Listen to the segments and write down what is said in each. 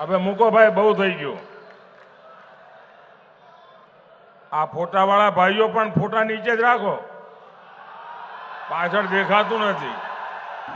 હવે મૂકો ભાઈ બહુ થઈ ગયું. આ ફોટાવાળા ભાઈઓ પણ ફોટા નીચે જ રાખો. પાછળ દેખાતું નથી.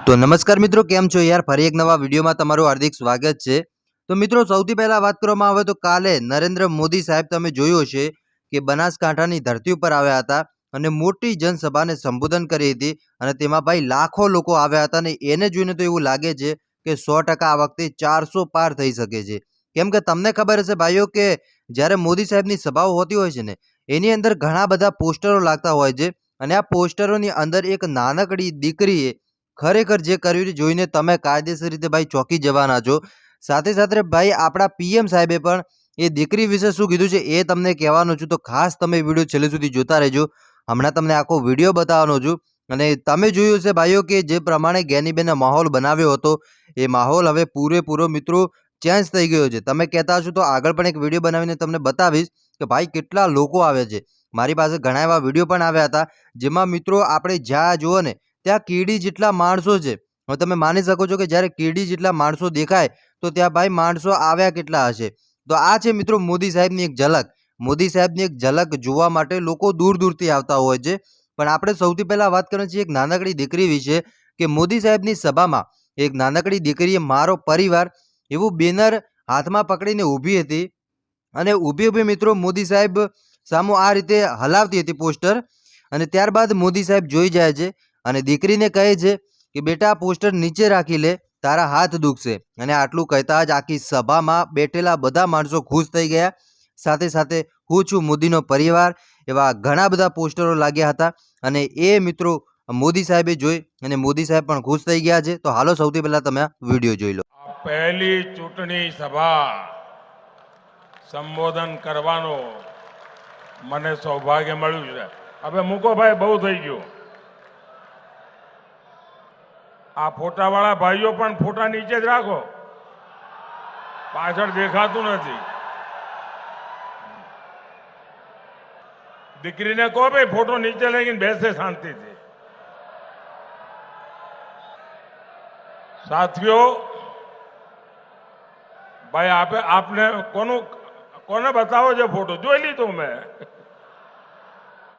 તો નમસ્કાર મિત્રો, કેમ છો યાર? ફરી એક નવા વિડીયોમાં તમારું હાર્દિક સ્વાગત છે. તો મિત્રો, સૌથી પહેલા વાત કરવામાં આવે તો કાલે નરેન્દ્ર મોદી સાહેબ તમે જોયું હશે કે બનાસકાંઠાની ધરતી ઉપર આવ્યા હતા અને મોટી જનસભાને સંબોધન કરી હતી અને તેમાં ભાઈ લાખો લોકો આવ્યા હતા અને એને જોઈને તો એવું લાગે છે કે સો ટકા આ વખતે ચારસો પાર થઈ શકે છે. કેમ કે તમને ખબર હશે ભાઈઓ કે જ્યારે મોદી સાહેબની સભાઓ હોતી હોય છે ને, એની અંદર ઘણા બધા પોસ્ટરો લાગતા હોય છે અને આ પોસ્ટરોની અંદર એક નાનકડી દીકરીએ ખરેખર જે કર્યું જોઈને તમે કાયદેસર રીતે ભાઈ ચોંકી જવાના છો. સાથે સાથે ભાઈ આપણા પીએમ સાહેબે પણ એ દીકરી વિશે શું કીધું છે એ તમને કહેવાનું છું. તો ખાસ તમે વીડિયો છેલ્લે સુધી જોતા રહેજો. હમણાં તમને આખો વીડિયો બતાવવાનો છું. અને તમે જોયું છે ભાઈઓ કે જે પ્રમાણે ગેનીબેને માહોલ બનાવ્યો હતો, એ માહોલ હવે પૂરેપૂરો મિત્રો ચેન્જ થઈ ગયો છે. તમે કહેતા હશો તો આગળ પણ એક વીડિયો બનાવીને તમને બતાવીશ કે ભાઈ કેટલા લોકો આવે છે. મારી પાસે ઘણા એવા વીડિયો પણ આવ્યા હતા, જેમાં મિત્રો આપણે જ્યાં જુઓ ને, ત્યાં કીડી જેટલા માણસો છે. હવે તમે માની શકો છો કે જ્યારે કીડી જેટલા માણસો દેખાય, તો ત્યાં ભાઈ માણસો આવ્યા કેટલા હશે. તો આ છે મિત્રો મોદી સાહેબની એક ઝલક. મોદી સાહેબની એક ઝલક જોવા માટે લોકો દૂર દૂરથી આવતા હોય છે. પણ આપણે સૌથી પહેલા વાત કરવાની છે એક નાનકડી દીકરી વિશે કે મોદી સાહેબની સભામાં એક નાનકડી દીકરીએ મારો પરિવાર એવું બેનર હાથમાં પકડીને ઊભી હતી અને ઊભી ઊભી મિત્રો મોદી સાહેબ સામું આ રીતે હલાવતી હતી પોસ્ટર અને ત્યારબાદ મોદી સાહેબ જોઈ જાય છે અને દીકરીને કહે છે કે, બેટા પોસ્ટર નીચે રાખી લે, તારા હાથ દુખશે. અને આટલું કહેતા જ આખી સભામાં બેઠેલા બધા માણસો ખુશ થઈ ગયા. સાથે સાથે હું છું મોદીનો પરિવાર એવા ઘણા બધા પોસ્ટરો લાગ્યા હતા. અને એ મિત્રો મોદી સાહેબે જોઈ અને મોદી સાહેબ પણ ખુશ થઈ ગયા છે. તો હાલો સૌથી પહેલા તમે વીડિયો જોઈ લો. પહેલી ચૂંટણી સભા સંબોધન કરવાનો મને સૌભાગ્ય મળ્યું છે. હવે મૂકો ભાઈ બહુ થઈ ગયું. આ ફોટાવાળા ભાઈઓ પણ ફોટા નીચે જ રાખો. પાછળ દેખાતું નથી. દીકરીને કહો ભાઈ, ફોટો નીચે લઈને બેસે શાંતિથી. સાથીઓ, ભાઈ, આપે આપને કોનું કોને બતાવો છે ફોટો? જોઈ લીધો મેં.